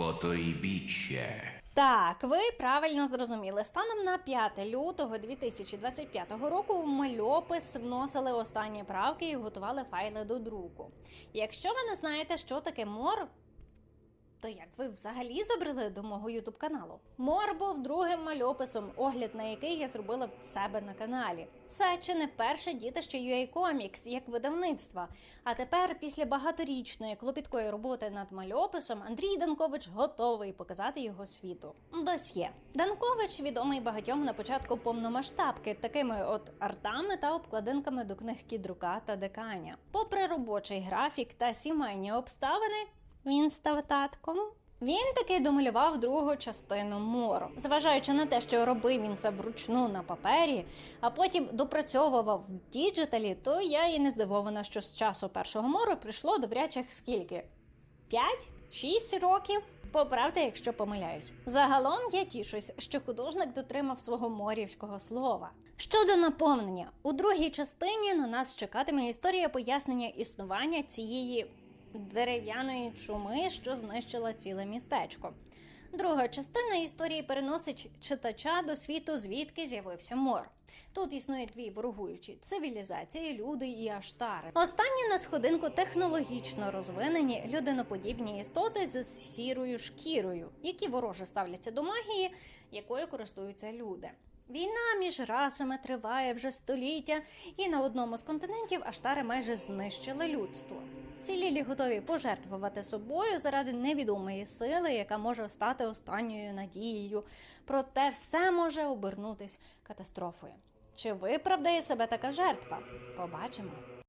потойбіччя. Так, ви правильно зрозуміли. Станом на 5 лютого 2025 року в мальопис вносили останні правки і готували файли до друку. Якщо ви не знаєте, що таке мор. То як ви взагалі забрели до мого ютуб каналу? Мор був другим мальописом, огляд на який я зробила в себе на каналі. Це чи не перше дітище UA Comics як видавництва. А тепер, після багаторічної клопіткої роботи над мальописом, Андрій Данкович готовий показати його світу. Досьє Данкович відомий багатьом на початку повномасштабки, такими от артами та обкладинками до книг Кідрука та Деканя. Попри робочий графік та сімейні обставини, він став татком. Він таки домалював другу частину мору. Зважаючи на те, що робив він це вручну на папері, а потім допрацьовував в діджиталі, то я і не здивована, що з часу першого мору прийшло добрячих скільки? П'ять? Шість років? Поправте, якщо помиляюсь. Загалом я тішусь, що художник дотримав свого морівського слова. Щодо наповнення, у другій частині на нас чекатиме історія пояснення існування цієї дерев'яної чуми, що знищила ціле містечко. Друга частина історії переносить читача до світу, звідки з'явився мор. Тут існують дві ворогуючі цивілізації, люди і аштари. Останні на сходинку технологічно розвинені людиноподібні істоти з сірою шкірою, які вороже ставляться до магії, якою користуються люди. Війна між расами триває вже століття, і на одному з континентів аштари майже знищили людство. Вцілілі готові пожертвувати собою заради невідомої сили, яка може стати останньою надією. Проте все може обернутись катастрофою. Чи виправдає себе така жертва? Побачимо.